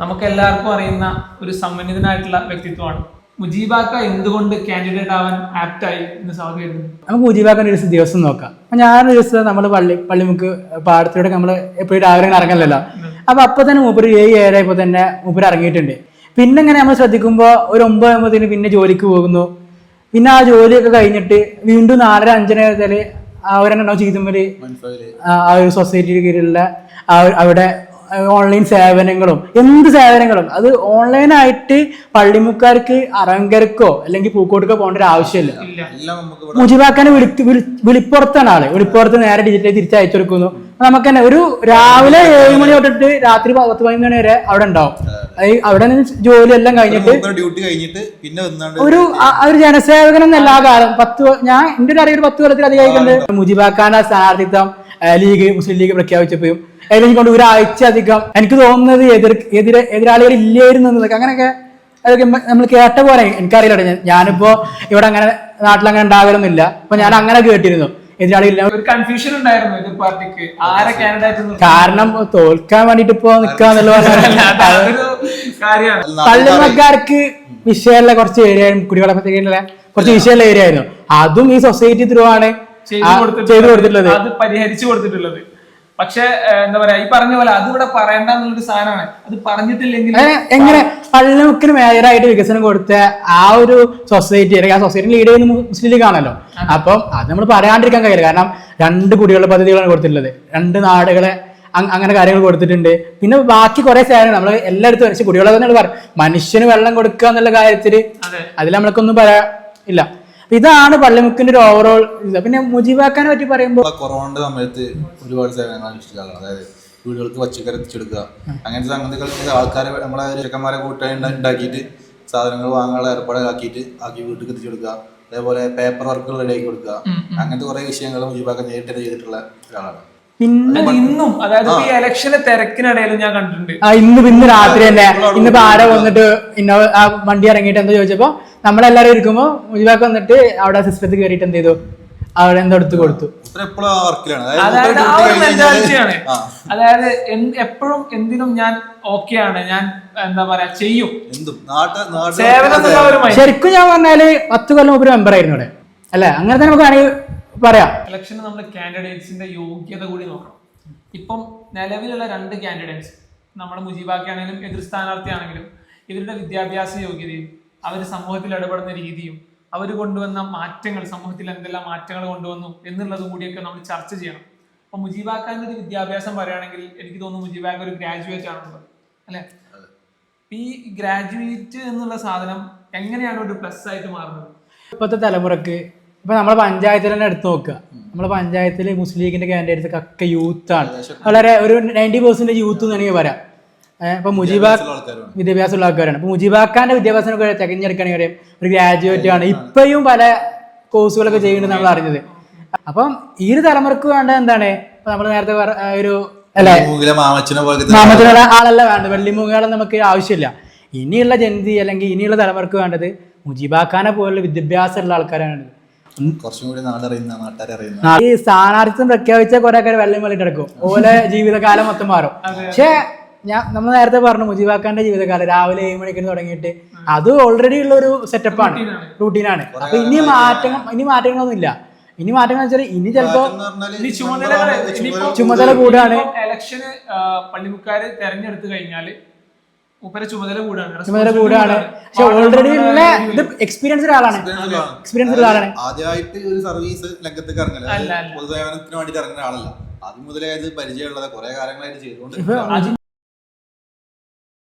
നമുക്ക് എല്ലാവർക്കും അറിയുന്ന ഒരു സമ്മന്നിതനായിട്ടുള്ള വ്യക്തിത്വമാണ്. മുജീബാക്ക എന്തുകൊണ്ട് കാൻഡിഡേറ്റ് ആവാൻ ആപ്റ്റായി എന്ന് കരുതുന്നു? നമുക്ക് മുജീബാക്കന്റെ ഒരു ദിവസം നോക്കാം. ഞാൻ ഞാനൊരു ദിവസം നമ്മൾ പള്ളി പള്ളിമുക്ക് പാടത്തിലൂടെ നമ്മൾ എപ്പോഴും രാവിലെ ഇങ്ങനെ ഇറങ്ങലല്ലോ അപ്പൊ അപ്പൊ തന്നെ മൂപ്പര് ഏഴ് ഏഴായപ്പോ തന്നെ മൂപ്പര് ഇറങ്ങിയിട്ടുണ്ട്. പിന്നെ ഇങ്ങനെ നമ്മൾ ശ്രദ്ധിക്കുമ്പോൾ ഒരു ഒമ്പത് ഒമ്പതിന് പിന്നെ ജോലിക്ക് പോകുന്നു. പിന്നെ ആ ജോലിയൊക്കെ കഴിഞ്ഞിട്ട് വീണ്ടും നാലര അഞ്ചര വരെ അവരെന്നെ ചെയ്തുമ്പോൾ ആ ഒരു സൊസൈറ്റിയുടെ കീഴിലുള്ള ആ അവിടെ ഓൺലൈൻ സേവനങ്ങളും. എന്ത് സേവനങ്ങളും? അത് ഓൺലൈനായിട്ട് പള്ളിമുക്കാർക്ക് അറങ്കരക്കോ അല്ലെങ്കിൽ പൂക്കോട്ടുക്കോ പോകേണ്ട ഒരു ആവശ്യമില്ല. ഇല്ല. നമുക്ക് ഇവിടെ മുജിബാക്കാനെ വിളിത്ത് വിളിപ്പുറത്താണ് ആൾ. വിളിപ്പുറത്ത് നേരെ ഡിജിറ്റൽ തിരിച്ചയച്ചു കൊടുക്കുന്നു. നമുക്ക് തന്നെ ഒരു രാവിലെ ഏഴ് മണി തൊട്ടിട്ട് രാത്രി പത്ത് പതിനൊന്ന് മണി വരെ അവിടെ ഉണ്ടാവും. അത്. അവിടെ നിന്ന് ജോലി എല്ലാം കഴിഞ്ഞിട്ട് ഡ്യൂട്ടി കഴിഞ്ഞിട്ട് പിന്നെ ഒരു ഒരു ജനസേവകൻ എന്നല്ല ആ കാലം പത്ത് ഞാൻ എന്റെ ഒരു അറിയൊരു പത്ത് കൊല്ലത്തിൽ അധികം മുജിബാക്കാന്റെ സ്ഥാനാർത്ഥിത്വം ലീഗ് മുസ്ലിം ലീഗ് പ്രഖ്യാപിച്ചപ്പോഴും അതിനെ കൊണ്ട് ഒരാഴ്ച അധികം. എനിക്ക് തോന്നുന്നത് എതിർ എതിര എതിരാളികൾ ഇല്ലായിരുന്നു എന്നതൊക്കെ അങ്ങനെയൊക്കെ അതൊക്കെ നമ്മൾ കേട്ട പോലെ എനിക്കറിയില്ല ഞാൻ- ഞാനിപ്പോ ഇവിടെ അങ്ങനെ നാട്ടിൽ അങ്ങനെ ഉണ്ടാകലൊന്നുമില്ല. അപ്പൊ ഞാൻ അങ്ങനെ കേട്ടിരുന്നു. എതിരാളിയില്ല ഒരു കൺഫ്യൂഷൻ ഉണ്ടായിരുന്നു എതിർ പാർട്ടിക്ക്. ആരെ കാൻഡിഡേറ്റ് കാരണം തോൽക്കാൻ വേണ്ടിട്ട് ഇപ്പൊ നിക്കാന്നുള്ള പള്ളിമക്കാർക്ക് വിഷയമുള്ള കുറച്ച് ഏരിയ കുടിവെള്ളപ്പത്തേക്കുള്ള കുറച്ച് വിഷയമുള്ള ഏരിയ ആയിരുന്നു. അതും ഈ സൊസൈറ്റി ത്രൂ ആണ് ചെയ്തു ചെയ്തു കൊടുത്തിട്ടുള്ളത്. അത് പരിഹരിച്ചു കൊടുത്തിട്ടുള്ളത്. പക്ഷെ എന്താ പറയാ ഈ പറഞ്ഞ പോലെ അതിവിടെ പറയണ്ട എന്നുള്ളൊരു സാധനമാണ്. അത് പറഞ്ഞിട്ടില്ലെങ്കിൽ എങ്ങനെ പള്ളിമുക്കിന് മേജറായിട്ട് വികസനം കൊടുത്ത ആ ഒരു സൊസൈറ്റി അല്ലെങ്കിൽ ആ സൊസൈറ്റി ലീഡ് ചെയ്യുന്ന മുസ്ലിം ലീഗ് ആണല്ലോ. അപ്പം അത് നമ്മൾ പറയാണ്ടിരിക്കാൻ കഴിയില്ല. കാരണം രണ്ട് കുടിവെള്ള പദ്ധതികളാണ് കൊടുത്തിട്ടുള്ളത്. രണ്ട് നാടുകളെ അങ്ങനെ കാര്യങ്ങൾ കൊടുത്തിട്ടുണ്ട്. പിന്നെ ബാക്കി കുറെ സേവനം നമ്മൾ എല്ലായിടത്തും പക്ഷെ കുടിവെള്ളം തന്നെ പറയും മനുഷ്യന് വെള്ളം കൊടുക്കുക എന്നുള്ള കാര്യത്തിൽ അതെ. അതിൽ നമ്മൾക്കൊന്നും പറയാ ഇല്ല. അപ്പൊ ഇതാണ് പള്ളിമുക്കിന്റെ ഒരു ഓവറോൾ ഇത്. പിന്നെ മുജീബാക്കാനെ പറ്റി പറയുമ്പോൾ കൊറോണയുടെ സമയത്ത് ഒരുപാട് സേവനങ്ങൾ ആളാണ് അതായത് വീടുകൾക്ക് പച്ചക്കറി എത്തിച്ചെടുക്കുക അങ്ങനത്തെ സംഗതികൾക്ക് ആൾക്കാരെ നമ്മളെ ചെക്കന്മാരെ കൂട്ടായി ഉണ്ടാക്കിയിട്ട് സാധനങ്ങൾ വാങ്ങാനുള്ള ഏർപ്പാടാക്കിയിട്ട് ആക്കി വീട്ടിൽ എത്തിച്ചെടുക്കുക. അതേപോലെ പേപ്പർ വർക്കുകൾ റെഡിയാക്കി കൊടുക്കുക. അങ്ങനത്തെ കുറെ വിഷയങ്ങൾ മുജീബാക്ക നേരിട്ട് ചെയ്തിട്ടുള്ള ഒരാളാണ്. പിന്നെ ഇന്നും അതായത് ഈ ഇലക്ഷന് തിരക്കിനിടയിലും ഞാൻ കണ്ടിട്ടുണ്ട്. ആ ഇന്ന് ഇന്ന് രാത്രി തന്നെ. ഇന്നിപ്പോ ആരോ വന്നിട്ട് ഇന്ന ആ വണ്ടി ഇറങ്ങിയിട്ട് എന്താ ചോദിച്ചപ്പോ നമ്മളെല്ലാരും ഇരിക്കുമ്പോ മുജിബാക്ക് വന്നിട്ട് അവിടെ സിസ്റ്റത്തിൽ കയറിയിട്ട് എന്ത് ചെയ്തു? അവിടെ എന്തെടുത്ത് കൊടുത്തു. അതായത് ആ ഒരു മെന്റാലിറ്റിയാണ് അതായത് എപ്പോഴും എന്തിനും ഞാൻ ഓക്കെയാണ് ഞാൻ എന്താ പറയാ ചെയ്യും. ശരിക്കും ഞാൻ പറഞ്ഞാൽ പത്ത് കൊല്ലം ഒരു മെമ്പർ ആയിരുന്നു ഇവിടെ. അല്ലെ? അങ്ങനെ തന്നെ നമുക്ക് പറയാം. ഇലക്ഷന് നമ്മൾ കാൻഡിഡേറ്റ്സിന്റെ യോഗ്യത കൂടി നോക്കണം. ഇപ്പം നിലവിലുള്ള രണ്ട് കാൻഡിഡേറ്റ്സ് നമ്മുടെ മുജീബാക്കി ആണെങ്കിലും എതിർ സ്ഥാനാർത്ഥി ആണെങ്കിലും ഇവരുടെ വിദ്യാഭ്യാസ യോഗ്യതയും അവർ സമൂഹത്തിൽ ഇടപെടുന്ന രീതിയും അവർ കൊണ്ടുവന്ന മാറ്റങ്ങൾ സമൂഹത്തിൽ എന്തെല്ലാം മാറ്റങ്ങൾ കൊണ്ടുവന്നു എന്നുള്ളതും കൂടിയൊക്കെ നമ്മൾ ചർച്ച ചെയ്യണം. അപ്പൊ മുജീബാക്കാന്റെ ഒരു വിദ്യാഭ്യാസം പറയുകയാണെങ്കിൽ എനിക്ക് തോന്നുന്നു മുജീബാക്ക ഒരു ഗ്രാജുവേറ്റ് ആണുള്ളത് അല്ലെ? ഈ ഗ്രാജുവേറ്റ് എന്നുള്ള സാധനം എങ്ങനെയാണ് ഒരു പ്ലസ് ആയിട്ട് മാറുന്നത്? ഇപ്പോഴത്തെ തലമുറയ്ക്ക് ഇപ്പൊ നമ്മളെ പഞ്ചായത്തിൽ തന്നെ എടുത്തു നോക്കുക. നമ്മളെ പഞ്ചായത്തിൽ മുസ്ലിം ലീഗിന്റെ കാൻഡിഡേറ്റ്സ് ഒക്കെ യൂത്ത് ആണ്. വളരെ ഒരു നയന്റി പെർസെന്റേജ് യൂത്ത് എന്ന് വേണമെങ്കിൽ പറയാം. ഇപ്പൊ മുജീബ ആൾക്കാരാണ്. വിദ്യാഭ്യാസമുള്ള ആൾക്കാരാണ്. ഇപ്പൊ മുജീബാക്കാന്റെ വിദ്യാഭ്യാസം അറിയാം ഒരു ഗ്രാജുവേറ്റ് ആണ്. ഇപ്പോഴും പല കോഴ്സുകളൊക്കെ ചെയ്യുന്നത് നമ്മൾ അറിഞ്ഞത്. അപ്പം ഈ ഒരു തലമുറയ്ക്ക് വേണ്ട എന്താണ്? ഇപ്പൊ നമ്മൾ നേരത്തെ ഒരു അല്ലെ? ആളല്ല വേണ്ടത്. വെള്ളിമൂകളെ നമുക്ക് ആവശ്യമില്ല. ഇനിയുള്ള ജനതി അല്ലെങ്കിൽ ഇനിയുള്ള തലമുറയ്ക്ക് വേണ്ടത് മുജീബാക്കാനെ പോലുള്ള വിദ്യാഭ്യാസമുള്ള ആൾക്കാരാണ്. ഈ സ്ഥാനാർത്ഥിത്വം പ്രഖ്യാപിച്ച കുറെ ആൾക്കാർ വെള്ളം വെള്ളിട്ട് നടക്കും ഓലെ ജീവിതകാലം മൊത്തം മാറും. പക്ഷേ ഞാൻ നമ്മൾ നേരത്തെ പറഞ്ഞു മുജീബാക്കാന്റെ ജീവിതകാലം രാവിലെ ഏഴ് മണിക്ക് തുടങ്ങിയിട്ട്. അത് ഓൾറെഡി ഉള്ള ഒരു സെറ്റപ്പാണ് റൂട്ടീനാണ് അപ്പൊ ഇനി മാറ്റങ്ങൾ ഇനി മാറ്റങ്ങളൊന്നും ഇല്ല ഇനി മാറ്റങ്ങൾ വെച്ചാൽ ഇനി ചിലപ്പോ എന്ന് പറഞ്ഞാൽ ഇനി ചുമതല കൂടാണ്. ഇലക്ഷന് പള്ളിമുക്കാര് തെരഞ്ഞെടുത്ത് കഴിഞ്ഞാൽ ചുമതല കൂടാണ്. ചുമതല കൂടാണ്. പക്ഷെ ഓൾറെഡി ഉള്ള ഇത് എക്സ്പീരിയൻസ് ഒരാളാണ് ആളാണ്. എക്സ്പീരിയൻസ് ഒരാളാണ് ആളാണ്. ആദ്യമായിട്ട് ഒരു സർവീസ് രംഗത്തേക്ക് ഇറങ്ങല. പൊതുസേവനത്തിന് വേണ്ടിട്ട് ഇറങ്ങുന്ന ആളല്ല. ആദ്യം മുതലേ അത് പരിചയമുള്ളത്. കുറെ കാലങ്ങളായിട്ട് ചെയ്തുകൊണ്ട്